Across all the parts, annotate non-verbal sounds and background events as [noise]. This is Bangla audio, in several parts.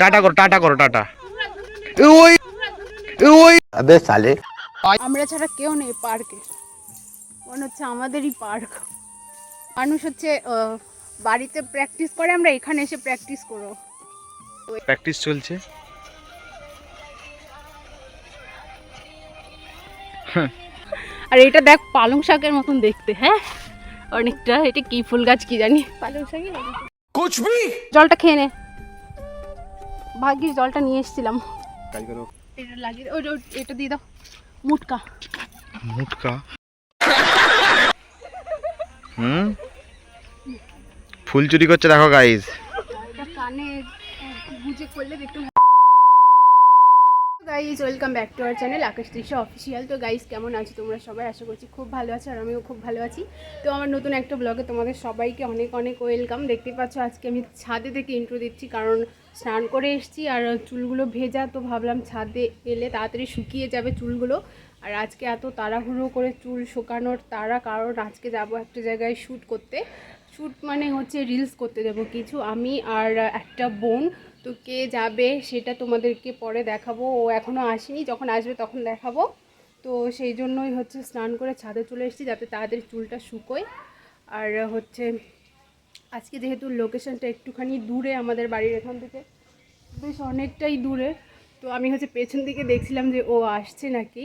টাটা করো টাটা করো টাটা। আবে সালে। আমরা ছাড়া কেউ নেই পার্কে। মনে হচ্ছে আমাদেরই পার্ক। মানুষ হচ্ছে বাড়িতে প্র্যাকটিস করে আমরা এখানে এসে প্র্যাকটিস করো প্র্যাকটিস চলছে। আর এটা দেখ পালং শাকের মতন দেখতে হ্যাঁ? অনেকটা এটা কি ফুল গাছ কি জানি। পালং শাকই কুছ জলটা খেয়ে নে। ভাগ্যিস জলটা নিয়ে এসেছিলাম। এটা লাগিয়ে ওই এটা দিয়ে দাও। মুটকা। মুটকা? হুম? ফুল চুরি করছে দেখো গাইস কানে গুজে করলে একটু guys welcome back to our channel Akash Trisha official তো গাইজ কেমন আছো তোমরা সবাই? আশা করছি খুব ভালো আছো আর আমিও খুব ভালো আছি। তো আমার নতুন একটা ব্লগে তোমাদের সবাইকে অনেক অনেক ওয়েলকাম দেখতে পাচ্ছ, আজকে আমি ছাদে থেকে ইন্ট্রো দিচ্ছি, কারণ স্নান করে এসেছি আর চুলগুলো ভেজা, তো ভাবলাম ছাদে এলে তাড়াতাড়ি শুকিয়ে যাবে চুলগুলো। আর আজকে এত তাড়াহুড়ো করে চুল শুকানোর তারা কারণ আজকে যাব একটা জায়গায় শ্যুট করতে। শ্যুট মানে হচ্ছে রিলস করতে যাব কিছু। আমি আর একটা বোন তো কে যাবে সেটা তোমাদেরকে পরে দেখাবো। ও এখনও আসেনি, যখন আসবে তখন দেখাবো। তো সেই জন্যই হচ্ছে স্নান করে ছাদে চলে এসেছি যাতে তাড়াতাড়ি চুলটা শুকোয়। আর হচ্ছে আজকে যেহেতু লোকেশনটা একটুখানি দূরে আমাদের বাড়ির এখান থেকে, বেশ অনেকটাই দূরে। তো আমি হচ্ছে পেছন দিকে দেখছিলাম যে ও আসছে নাকি।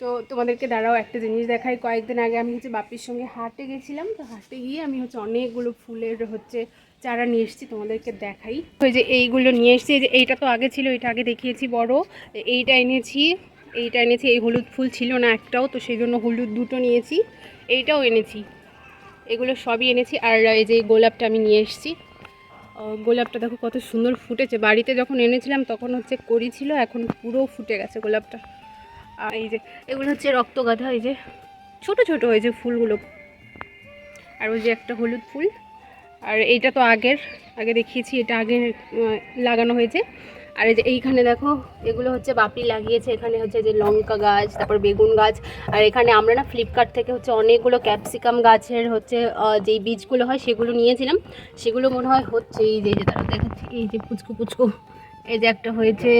তো তোমাদেরকে দাঁড়াও, একটা জিনিস দেখাই। কয়েকদিন আগে আমি হচ্ছে বাপির সঙ্গে হাটে গেছিলাম। তো হাটে গিয়ে আমি হচ্ছে অনেকগুলো ফুলের হচ্ছে চারা নিয়ে এসেছি, তোমাদেরকে দেখাই। ওই যে এইগুলো নিয়ে এসেছি যে এইটা তো আগে ছিল, এটা আগে দেখিয়েছি বড়। এইটা এনেছি এইটা এনেছি, এই হলুদ ফুল ছিল না একটাও, তো সেই জন্য হলুদ দুটো নিয়েছি, এইটাও এনেছি। এগুলো সবই এনেছি, আর এই যে গোলাপটা আমি নিয়ে এসেছি। গোলাপটা দেখো কত সুন্দর ফুটেছে। বাড়িতে যখন এনেছিলাম, তখন হচ্ছে করি ছিল, এখন পুরো ফুটে গেছে গোলাপটা। আর এই যে, এগুলো হচ্ছে রক্তগাধা এই যে ছোট ছোট হয়েছে ফুলগুলো। আর ওই যে একটা হলুদ ফুল। আর এইটা তো আগের আগে দেখিয়েছি এটা আগে লাগানো হয়েছে। আর এই যে এইখানে দেখো এগুলো হচ্ছে বাপি লাগিয়েছে এখানে হচ্ছে যে লঙ্কা গাছ তারপর বেগুন গাছ আর এখানে আমরা না ফ্লিপকার্ট থেকে হচ্ছে অনেকগুলো ক্যাপসিকাম গাছের হচ্ছে যেই বীজগুলো হয় সেগুলো নিয়েছিলাম। সেগুলো মনে হয় হচ্ছে এই যে এই যে তারা দেখাচ্ছি এই যে পুচকু পুচকু এই যে একটা হয়েছে।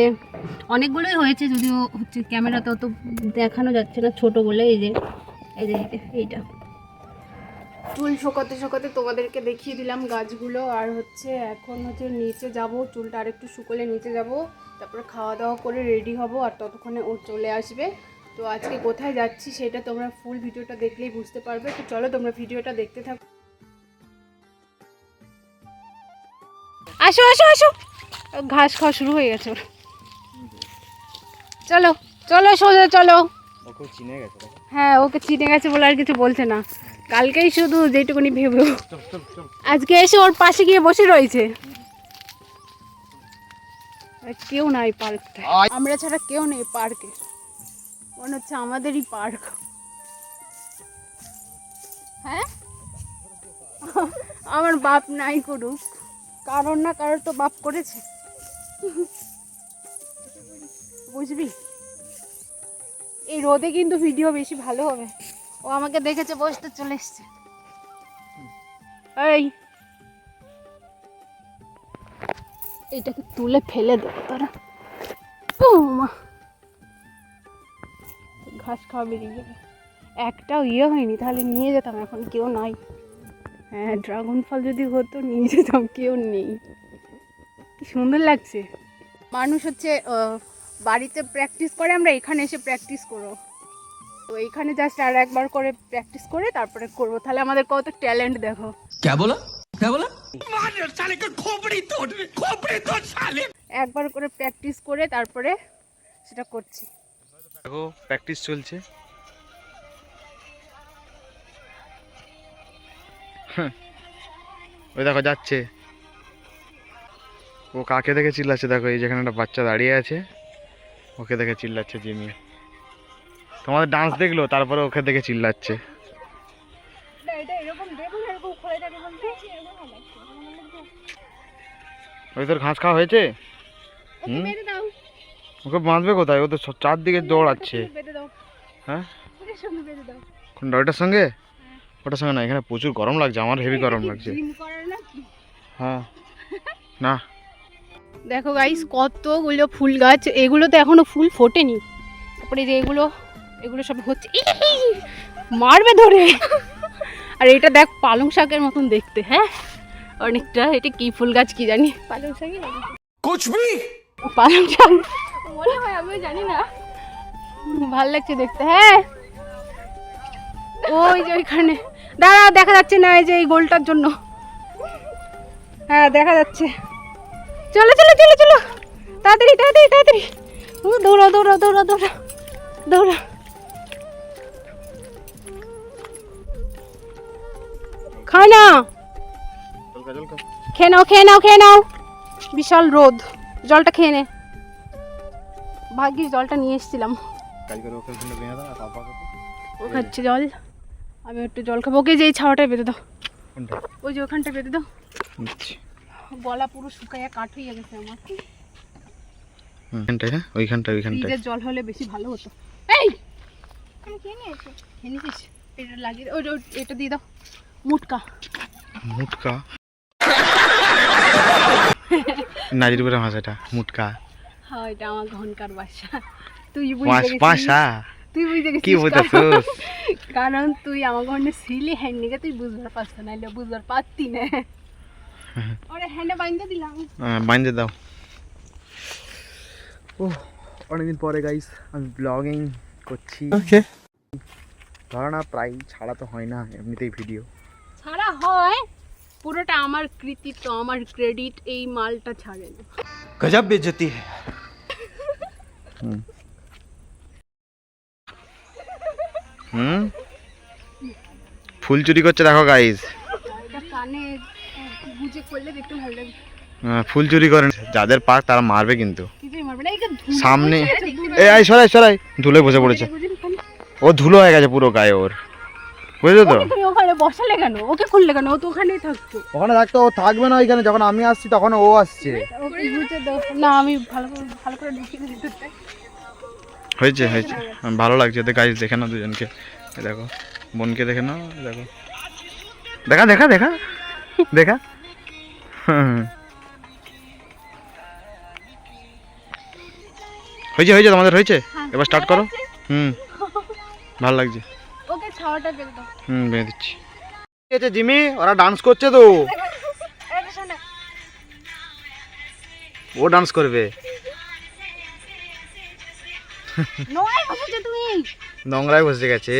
অনেকগুলোই হয়েছে যদিও হচ্ছে ক্যামেরাতে অত দেখানো যাচ্ছে না ছোট বলে এই যে এই যে, এইটা। চুল শোকাতে শোকাতে তোমাদেরকে দেখিয়ে দিলাম গাছগুলো আর হচ্ছে এখন হচ্ছে নিচে যাব চুলটা আরেকটু শুকোলে নিচে যাব তারপরে খাওয়া দাওয়া করে রেডি হব আর ততক্ষণে ও চলে আসবে। তো আজকে কোথায় যাচ্ছি সেটা তোমরা ফুল ভিডিওটা দেখলেই বুঝতে পারবে। তো চলো তোমরা ভিডিওটা দেখতে থাকো। আসো আসো আসো! ঘাস খাওয়া শুরু হয়ে গেছে ওর। চলো চলো সোজা চলো। ওকে চিনে গেছে হ্যাঁ ওকে চিনে গেছে বলে আর কিছু বলছে না। কালকেই শুধু যেটুকুনি ভেবে। আজকে এসে ওর পাশে গিয়ে বসে রয়েছে। কেউ নাই পার্কটা আমরা ছাড়া কেউ নেই পার্কে মনে হচ্ছে আমাদেরই পার্ক হ্যাঁ? আমার বাপ নাই করুক। কারোর না কারোর তো বাপ করেছে। বুঝবি এই রোদে কিন্তু ভিডিও বেশি ভালো হবে। ও আমাকে দেখেছে, বসতে চলে এসছে। এই। এইটাকে তুলে ফেলে দেবো তারা। মা ঘাস খাওয়া বেরিয়ে একটাও ইয়ে হয়নি, তাহলে নিয়ে যেতাম, এখন কেউ নাই। হ্যাঁ ড্রাগন ফল যদি হতো, নিয়ে যেতাম, কেউ নেই। কি সুন্দর লাগছে। মানুষ হচ্ছে বাড়িতে প্র্যাকটিস করে, আমরা এখানে এসে প্র্যাকটিস করব তো এইখানে জাস্ট আর একবার করে প্র্যাকটিস করে তারপরে করবো তাহলে আমাদের কত ট্যালেন্ট দেখো क्या बोला क्या बोला একবার করে প্র্যাকটিস করে তারপরে সেটা করছি দেখো প্র্যাকটিস চলছে হ্যাঁ। ওই দেখো যাচ্ছে ও কাকে দেখে চিল্লাচ্ছে দেখো এই যেখানে একটা বাচ্চা দাঁড়িয়ে আছে ওকে দেখে চিল্লাচ্ছে জিমি তোমাদের ডান্স দেখল তারপরে ওকে দেখে চিল্লাচ্ছে। এটা এরকম দেখুন এরকম খোলা থাকে বলতে ওই তোর ঘাস খাওয়া হয়েছে? ওকে হুম? ওকে বাঁধবে কোথায়? ও তো চারদিকে দৌড়াচ্ছে। হ্যাঁ? ওকে সঙ্গে কোনটা ওটার সঙ্গে? ওটার সঙ্গে না এখানে প্রচুর গরম লাগছে আমার হেভি গরম লাগছে? হ্যাঁ। না। দেখো গাইস কতগুলো ফুল গাছ এগুলো তো এখনও ফুল ফোটেনি। তারপরে যে এগুলো এগুলো সব হচ্ছে মারবে ধরে। আর এটা দেখ পালং শাকের মতন দেখতে হ্যাঁ? অনেকটা এটা কি ফুল গাছ কি জানি? পালং শাকই কুচবি? পালং শাক। মনে হয় আমি জানি না। ভালো লাগছে দেখতে হ্যাঁ? ওই যে ওইখানে। দাঁড়া দেখা যাচ্ছে না এই যে এই গোলটার জন্য। হ্যাঁ দেখা যাচ্ছে। চলো চলো চলো চলো। তাড়াতাড়ি তাড়াতাড়ি তাড়াতাড়ি। দৌড়া দৌড়া দৌড়া দৌড়া দৌড়া। খায় না খেয়ে নাও খেয়ে নাও খেয়ে নাও। বিশাল রোদ। জলটা খেয়ে নে। ভাগ্যিস জলটা নিয়ে এসেছিলাম। ও খাচ্ছে জল। আমি একটু জল খাব। ওকে যে এই ছাওয়াটায় বেঁধে দাও। ওই যে ওখানটা বেঁধে দাও। গলা পুরো শুকাইয়া কাঠ হয়ে গেছে আমার। ওইখানটায় হ্যাঁ? ওইখানটায় ওইখানটায়। জল হলে বেশি ভালো হতো। এই! আমি খেয়ে নিয়েছি? খেয়ে নিয়েছিস এটা লাগিয়ে ওই- এটা দিয়ে দাও। মুটকা। মুটকা? নাজিরপুরের ভাষাটা মুটকা। হ্যাঁ এটা আমার ঘনকার বাসা তুই পাঁচ বুঝতে পাঁচা তুই গেছিস কি বলতেছিস কারণ তুই আমার ঘরে ছিলি হ্যান্ড নিকে তুই বুঝবার পারছ না নাইলে বুঝবার পারতি না। ওরে হ্যান্ডে বাইন্দা দিলাম। বাইন্দে দাও। ও অনেকদিন পরে গাইস আমি ব্লগিং করছি। ধরো না প্রায় ছাড়া তো হয় না এমনিতেই ভিডিও ছাড়া হয় পুরোটা আমার কৃতিত্ব আমার ক্রেডিট এই মালটা ছাড়ে না। গজব বেজতি হুম। ফুল চুরি করছে দেখো গাইস হ্যাঁ, ফুল চুরি করেন যাদের পার্ক তারা মারবে কিন্তু। সামনে এই সরাই সরাই। ধুলে বসে পড়েছে। ও ধুলো হয়ে গেছে পুরো গায়ে ওর। বুঝছ তো? ওকে তুমি ওখানে বসালে কেন? ওকে খুললে কেন? ও তো ওখানেই থাকতো। ওখানে থাকতো ও থাকবে না ওইখানে। যখন আমি আসছি তখন ও আসছে। ওকে গুজে দাও। না আমি ভালো করে ভালো করে ঢুকিয়ে দিই হয়েছে হয়েছে। ভালো লাগছে। তো গাইজ দেখে নাও দুজনকে। দেখো বোনকে দেখে নাও দেখো। দেখা দেখা দেখা। দেখা। হুম। হয়েছে হয়েছে তোমাদের হয়েছে? এবার স্টার্ট করো। হুম। ভালো লাগছে। ওকে ছাওয়াটা বেঁধে দাও। হুম বেঁধে দিচ্ছি। ঠিক আছে জিমি ওরা ডান্স করছে তো। ও ডান্স করবে। নোংরায় বসে গেছে।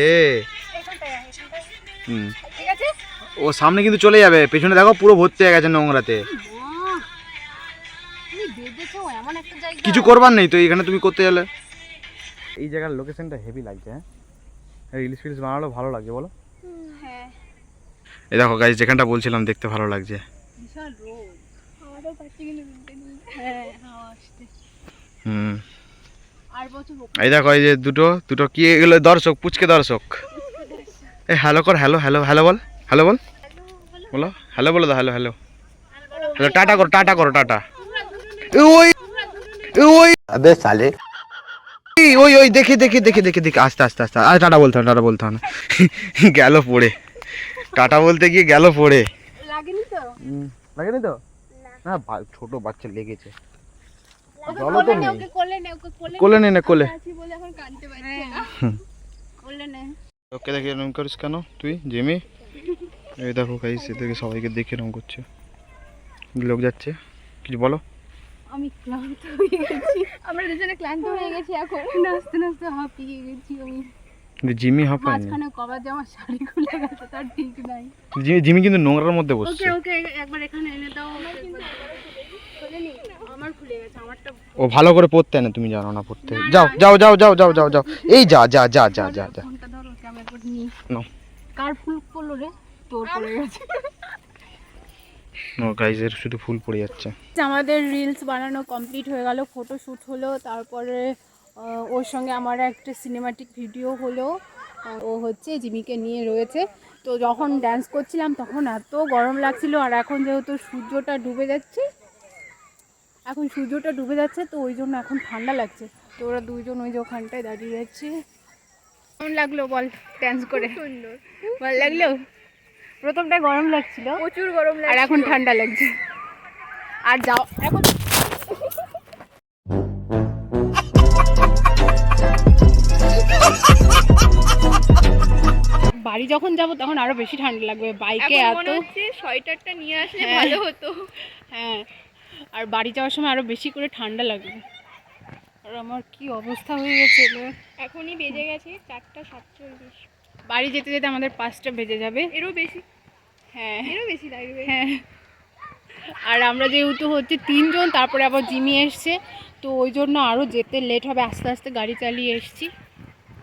হুম। ও সামনে কিন্তু চলে যাবে। পেছনে দেখো পুরো ভর্তি হয়ে গেছে নোংরাতে। কিছু করবার নেই তো এখানে তুমি করতে গেলে। এই জায়গার লোকেশনটা হেভি লাগছে হ্যাঁ? ইলিশ ফিলিশ বানালো ভালো লাগে বলো। হ্যাঁ। এই দেখো গাইজ যেখানটা বলছিলাম দেখতে ভালো লাগছে। হ্যাঁ, এই দেখো এই যে দুটো দুটো কি এগুলো দর্শক পুচকে দর্শক। এই হ্যালো কর হ্যালো হ্যালো হ্যালো বল হ্যালো বল। বলো হ্যালো বলো দা হ্যালো হ্যালো হ্যালো টাটা করো টাটা করো টাটা। ওই ওই। আবে সালে ওই ওই দেখে দেখে দেখে দেখে দেখে আস্তে আস্তে আস্তে আর টাটা বলতে হবে টাটা বলতে হবে না। [laughs] গেল পড়ে। টাটা বলতে গিয়ে গেল পড়ে। লাগেনি তো? লাগেনি তো? না। ছোট বাচ্চা লেগেছে। তো নেই। কোলে নে ওকে কোলে কোলে নে না কোলে। আছি বলে এখন কাঁদতে পারছে। না কোলে নে। ওকে দেখে এরকম করিস কেন? তুই জিমি? এই দেখো এদেরকে সবাইকে দেখে এরকম করছে। লোক যাচ্ছে। কিছু বলো? আমি ক্লান্ত হয়ে গেছি। আমরা দুজনে ক্লান্ত হয়ে গেছি এখন। নাচতে নাচতে হাঁপিয়ে গেছি আমি। কিন্তু জিমি হাঁপায়নি মাঝখানে কবার যে আমার শাড়ি খুলে গেছে তার ঠিক নাই। জিমি জিমি কিন্তু নোংরার মধ্যে বসছে। ওকে ওকে একবার এখানে এনে দাও খুলে নি? আমার খুলে গেছে আমারটা ও ভালো করে পড়তে না তুমি জানো না পড়তে। যাও যাও যাও যাও যাও যাও যাও। এই যা যা যা যা যা যা। কার ফুল পড়ল রে? তোর পড়ে গেছে। ও গাইস এর শুধু ফুল পড়ে যাচ্ছে। আমাদের রিলস বানানো কমপ্লিট হয়ে গেল ফটো শ্যুট হলো তারপরে ওর সঙ্গে আমার একটা সিনেমাটিক ভিডিও হলো। ও হচ্ছে জিমিকে নিয়ে রয়েছে। তো যখন ড্যান্স করছিলাম তখন এত গরম লাগছিল আর এখন যেহেতু সূর্যটা ডুবে যাচ্ছে এখন সূর্যটা ডুবে যাচ্ছে তো ওই জন্য এখন ঠান্ডা লাগছে। তো ওরা দুইজন ওই যে ওখানটায় দাঁড়িয়ে যাচ্ছে কেমন লাগল বল ড্যান্স করে? সুন্দর। ভালো লাগল? প্রথমটা গরম লাগছিল। প্রচুর গরম আর এখন ঠান্ডা লাগছে। আর যাও এখন বাড়ি যখন যাব তখন আরও বেশি ঠান্ডা লাগবে। বাইকে এত হচ্ছে সোয়েটারটা নিয়ে আসলে হ্যাঁ। ভালো হতো। হ্যাঁ। আর বাড়ি যাওয়ার সময় আরও বেশি করে ঠান্ডা লাগবে। আর আমার কি অবস্থা হয়ে গেছে এখনই বেজে গেছে চারটা সাতচল্লিশ। বাড়ি যেতে যেতে আমাদের পাঁচটা বেজে যাবে। এরও বেশি। হ্যাঁ। এরও বেশি লাগবে। হ্যাঁ। আর আমরা যেহেতু হচ্ছে তিনজন তারপরে আবার জিমি এসছে তো ওই জন্য আরও যেতে লেট হবে। আস্তে আস্তে গাড়ি চালিয়ে এসছি।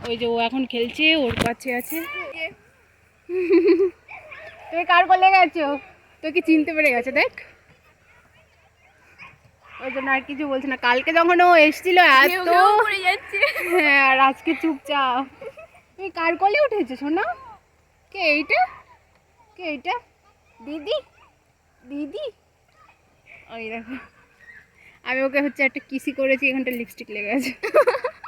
ওই যে ও এখন খেলছে ওর কাছে আছে। তুমি কার কোলে গেছো? তো কি চিনতে পেরে গেছে? দেখ। ওই জন্য আর কিছু বলছে না। কালকে যখন ও এসেছিল এত হ্যাঁ আর আজকে চুপচাপ। তুমি কার কলে উঠেছে, সোনা? কে এইটা? কে এইটা? দিদি? দিদি? ওই দেখো। আমি ওকে হচ্ছে একটা কিসি করেছি, এখানটা লিপস্টিক লেগে আছে। [laughs]